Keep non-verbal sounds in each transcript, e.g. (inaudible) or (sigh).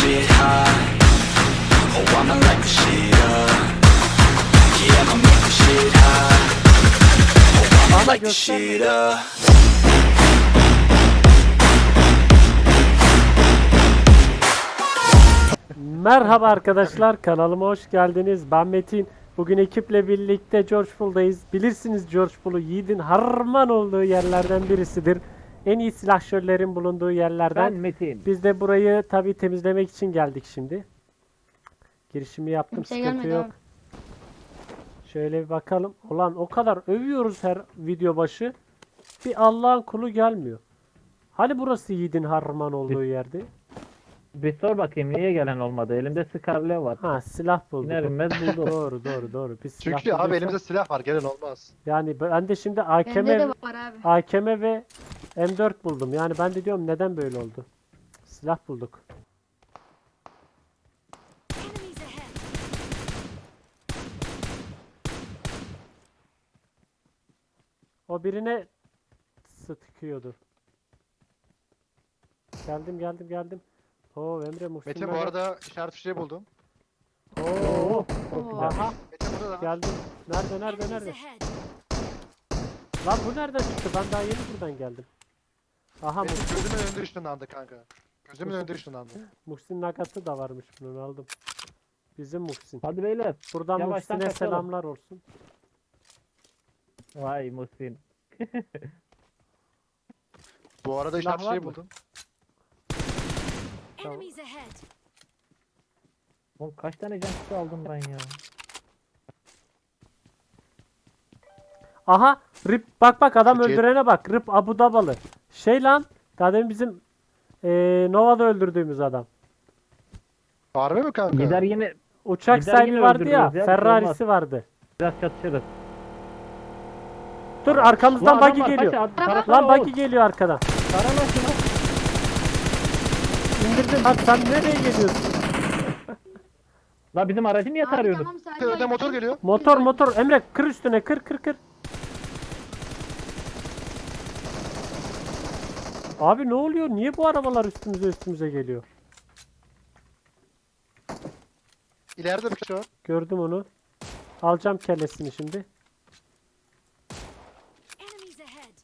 shit hot. Oh, I'ma light the shit up. Yeah, I'ma make the shit hot. Oh, I'ma light the shit up. Merhaba arkadaşlar kanalıma hoş geldiniz. Ben Metin. Bugün ekiple birlikte George Pool'dayız. Bilirsiniz George Pool'u yiğidin harman olduğu yerlerden birisidir. En iyi silahşörlerin bulunduğu yerlerden. Ben Metin. Biz de burayı tabii temizlemek için geldik şimdi. Girişimi yaptım Kimse sıkıntı gelmedi yok. abi. Şöyle bir bakalım. Ulan o kadar övüyoruz her video başı. Bir Allah'ın kulu gelmiyor. Hani burası yiğidin harman olduğu yerdi? Bir sor bakayım niye gelen olmadı? Elimde Scarlet var. Ha silah bulduk. İner inmez (laughs) buldum. doğru doğru doğru. Biz silah Çünkü abi bulduysak- elimizde silah var gelen olmaz. Yani ben de şimdi AKM, Bende de var abi. AKM ve M4 buldum. Yani ben de diyorum neden böyle oldu? Silah bulduk. Enemies ahead. O birine sıkıyordu. Geldim geldim geldim. Oo Emre Muhsin. Metin bu arada işaret fişeği buldum. Oo. Oo. Aha Metin burada da var. geldim. Nerede nerede Enemies nerede? ahead. Lan bu nereden çıktı? Ben daha yeni buradan geldim. Aha Metin Muhsin, gözümün önünde ışınlandı kanka. Gözümün önünde ışınlandı. Muhsin Nagat'ı da varmış bunun aldım. Bizim Muhsin. Hadi beyler. Buradan Yavaştan Muhsin'e kaçalım. selamlar olsun. Vay Muhsin. (laughs) Bu arada Silah işaret var fişeği mı? buldum. Enemies ahead. Oğlum kaç tane can aldım ben ya? Aha Rip bak bak adam Türkiye- öldürene bak. Rip Abu Dabalı. Şey lan daha demin bizim eee Nova'da öldürdüğümüz adam. Harbi mi kanka? Gider yine Uçak Gider sahibi yine vardı ya. öldürürüz ya, şey Ferrari'si vardı. biraz çatışırız. Dur arkamızdan Lan adam buggy var, geliyor. kaç- Lan Tara- buggy geliyor arkadan. Tarama İndirdim. Lan sen nereye geliyorsun? La bizim aracı niye Abi tarıyorsun? tamam ol. motor geliyor. Motor motor. Emre kır üstüne kır kır kır. Abi ne oluyor? Niye bu arabalar üstümüze üstümüze geliyor? İleride bir kişi var. Gördüm onu. Alacağım kellesini şimdi. Enemies ahead.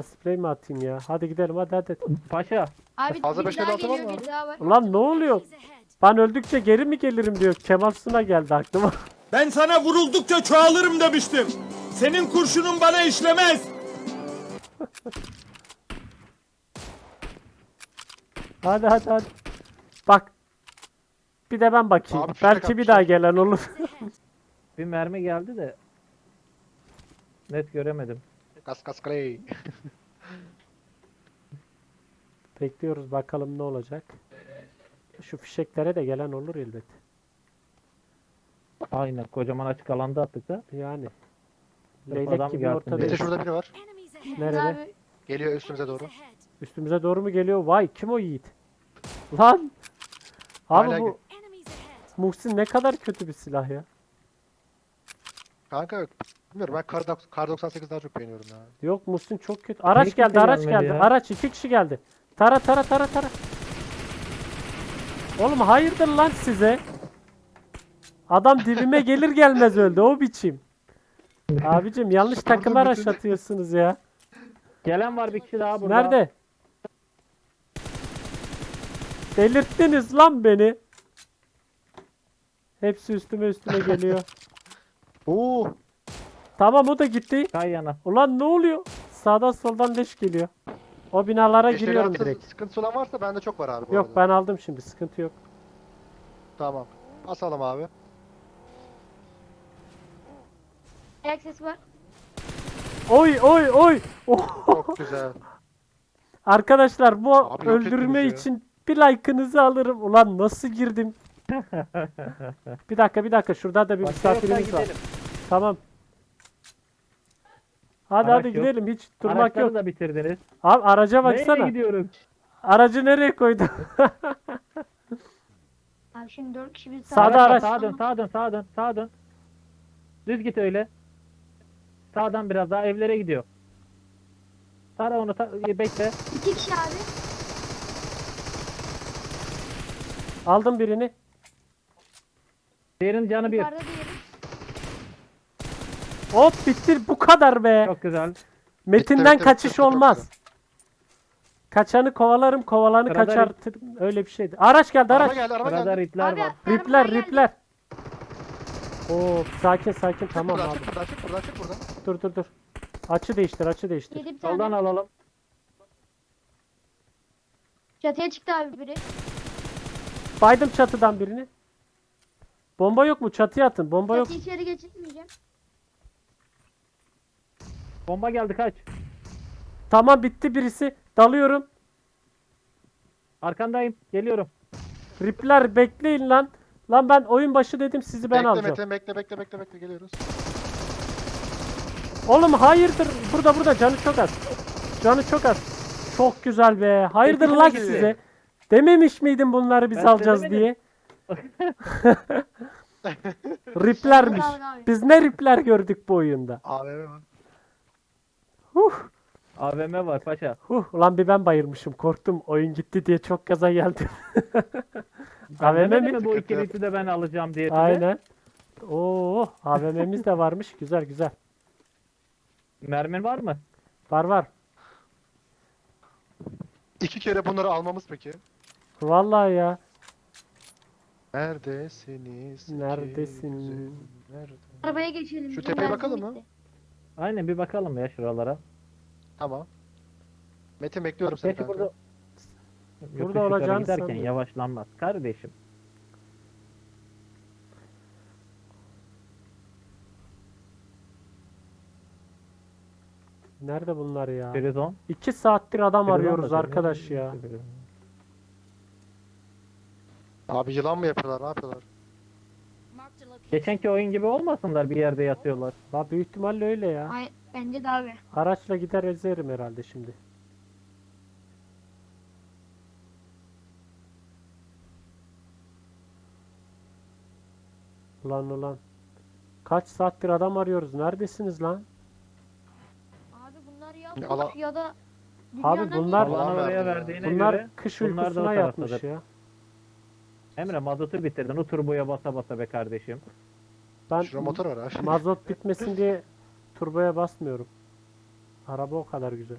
La sprey mi atayım ya? Hadi gidelim hadi hadi. Paşa. Abi Fazla bir beş daha elli altı var geliyor mı? bir daha var. Ulan ne oluyor? Ben öldükçe geri mi gelirim diyor. Kemal Sun'a geldi aklıma. (laughs) Ben sana vuruldukça çoğalırım demiştim. Senin kurşunun bana işlemez. (laughs) hadi hadi hadi. Bak. Bir de ben bakayım. Abi fişek Belki bir daha gelen olur. Bir mermi geldi de. Net göremedim. Kas kas clay. (laughs) Bekliyoruz bakalım ne olacak. Şu fişeklere de gelen olur elbet. Aynen kocaman açık alanda attık da. Yani. Leylek adam gibi gelsin ortada. diye. Şurada biri var. Nerede? Geliyor üstümüze doğru. Üstümüze doğru mu geliyor? Vay kim o yiğit? Lan! Abi Hala bu. Muhsin ne kadar kötü bir silah ya. Kanka bilmiyorum ben kar, kar 98 daha çok beğeniyorum ya. Yok Muhsin çok kötü. Araç Niye geldi, kimse araç gelmedi geldi. ya? Araç iki kişi geldi. Tara tara tara tara. Oğlum hayırdır lan size? Adam dibime (laughs) gelir gelmez öldü o biçim. Abicim yanlış bütün- rush atıyorsunuz ya. Gelen var bir kişi daha burada. Nerede? Delirttiniz lan beni. Hepsi üstüme üstüme geliyor. (laughs) Oo. Tamam o da gitti. Kay yana. Ulan ne oluyor? Sağdan soldan leş geliyor. O binalara Eşleri giriyorum direkt. Sıkıntısı olan varsa bende çok var abi bu Yok arada. ben aldım şimdi sıkıntı yok. Tamam. Basalım abi. ayak sesi var. Oy oy oy. Oh. (laughs) Çok güzel. Arkadaşlar bu Abi yok öldürme ettiniz ya. için bir like'ınızı alırım. Ulan nasıl girdim? (laughs) bir dakika bir dakika şurada da bir Başka misafirimiz var. gidelim. Tamam. Hadi Araç hadi yok. gidelim hiç durmak Araçları yok. da bitirdiniz. Abi araca Nereye baksana. gidiyoruz? Aracı nereye koydun? (laughs) Abi şimdi dört kişi bir Sağda Araç var, araç. Sağa dön, sağa dön, sağa dön, sağa dön. Düz git öyle. Sağdan biraz daha evlere gidiyor. Tara onu ta- e, bekle. İki kişi abi. Aldım birini. Diğerinin canı bir. Yukarıda diğeri. Hop bitti bu kadar be. Çok güzel. Metinden Bitti, bitti, kaçış bitti, olmaz. Kaçanı kovalarım, kovalanı kaçartırım. Öyle bir şeydi. Araç geldi, Araba araç. geldi araba Sırada geldi. ritler Abi var. Ripler, ripler. Oo, sakin sakin Çık tamam buradan abi. çık buradan çık buradan çık buradan. Dur dur dur. Açı değiştir, açı değiştir. Soldan alalım. Çatıya çıktı abi biri. Baydım çatıdan birini. Bomba yok mu? Çatıya atın. Bomba yok. Çatıyı içeri geçirmeyeceğim. Bomba geldi kaç. Tamam bitti birisi. Dalıyorum. Arkandayım. Geliyorum. Ripler bekleyin lan. Lan ben oyun başı dedim sizi ben bekle alacağım. Metin bekle bekle bekle bekle geliyoruz. Oğlum hayırdır? Burada burada canı çok az. Canı çok az. Çok güzel be. Hayırdır Hepsi lan size? Dememiş miydin bunları biz Ben alacağız söylemedim. diye? (laughs) Riplermiş. Biz ne ripler gördük bu oyunda. AVM var. Huh. AVM var paşa. Huh. Ulan bir ben bayırmışım. Korktum. Oyun gitti diye çok gaza geldim. (laughs) AVM mi? mi bu ikilisi de ben alacağım diye? Aynen. Oo, AVM'miz de varmış. Güzel güzel. Mermin var mı? Var var. İki kere bunları almamız peki. Vallahi ya. Neredesiniz? Neredesin? Nerede? Arabaya geçelim. Şu tepeye bakalım mı? Aynen bir bakalım ya şuralara. Tamam. Metin bekliyorum seni Gerçi kanka. burada Burada Yokuş yukarı giderken yavaşlanmaz. Kardeşim. Nerede bunlar ya? Prizon. İki saattir adam arıyoruz arkadaş ya. Abi yılan mı yapıyorlar? Ne yapıyorlar? Geçenki oyun gibi olmasınlar bir yerde yatıyorlar. La büyük ihtimalle öyle ya. Ay, bence de abi. Araçla gider ezerim herhalde şimdi. Ulan ulan. Kaç saattir adam arıyoruz. Neredesiniz lan? Abi bunlar ya Ya boş Allah- ya da Abi dünyanın bunlar- iyi- Allah Alanı oraya verdi ya. verdiğine Bunlar göre kış bunlar da o uykusuna yatmış taraftadır. ya. Emre mazotu bitirdin. O turboya basa basa be kardeşim. Ben Şurada motor var abi. mazot bitmesin diye turboya basmıyorum. Araba o kadar güzel.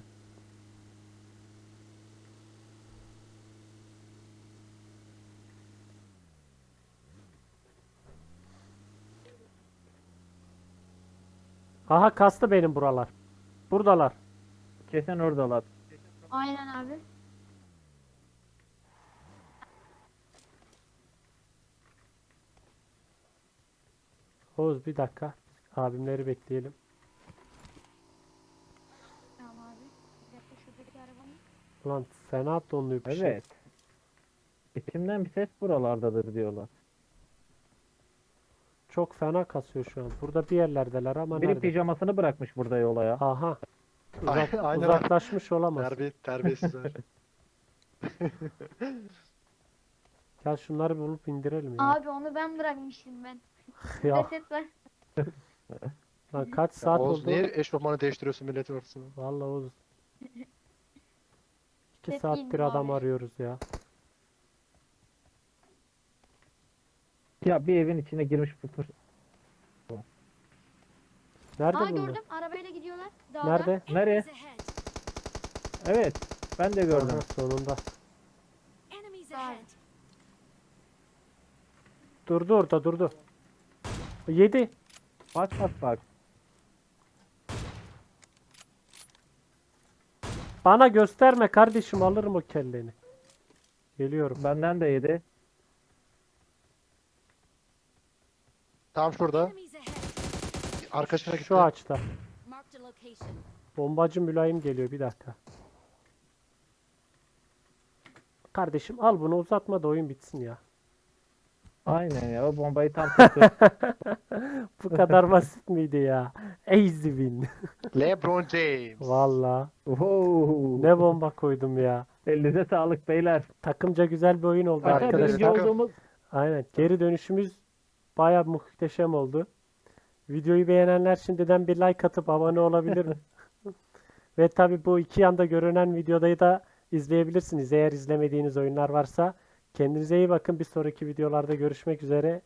Aha kastı benim buralar. Buradalar. Kesin oradalar. Aynen abi. Oğuz bir dakika. Abimleri bekleyelim. Tamam abi. Bir dakika şuradaki arabanın. Ulan fena donluyor bir şey. Evet. İçimden bir ses buralardadır diyorlar. Çok fena kasıyor şu an. Burada bir yerlerdeler ama Biri nerede? pijamasını bırakmış burada yola ya. Aha. Uzak- Aynen uzaklaşmış olamaz. Terbiye, terbiyesizler. (laughs) Gel şunları bulup indirelim ya. Abi onu ben bırakmıştım ben. Ya (laughs) lan kaç saat Oğuz oldu? niye eşofmanı değiştiriyorsun milletin ortasında? Vallahi Oğuz. İki Set saattir adam abi. arıyoruz ya. Ya bir evin içine girmiş fıfır. Nerede Aa bunlar? gördüm arabayla gidiyorlar. Dağda. Nerede? Nereye? Enemies ahead. Evet. Ben de gördüm. Aha, sonunda. Enemies ahead. Durdu orada durdu. Yedi. Bak bak bak. Bana gösterme kardeşim alırım o kelleni. Geliyorum. Benden de yedi. Tam şurada. Arkadaşına gitti. Şu ağaçta. Bombacı mülayim geliyor bir dakika. Kardeşim al bunu uzatma da oyun bitsin ya. Aynen ya o bombayı tam (laughs) tuttu. Bu kadar basit miydi ya? Easy win. (laughs) LeBron James. Valla. Wow. Ne bomba koydum ya. Elinize sağlık beyler. Takımca güzel bir oyun oldu arkadaşlar. birinci olduğumuz Aynen. Geri dönüşümüz baya muhteşem oldu. Videoyu beğenenler şimdiden bir like atıp abone olabilir mi? (laughs) Ve tabi bu iki yanda görünen videoda da izleyebilirsiniz eğer izlemediğiniz oyunlar varsa. Kendinize iyi bakın. Bir sonraki videolarda görüşmek üzere.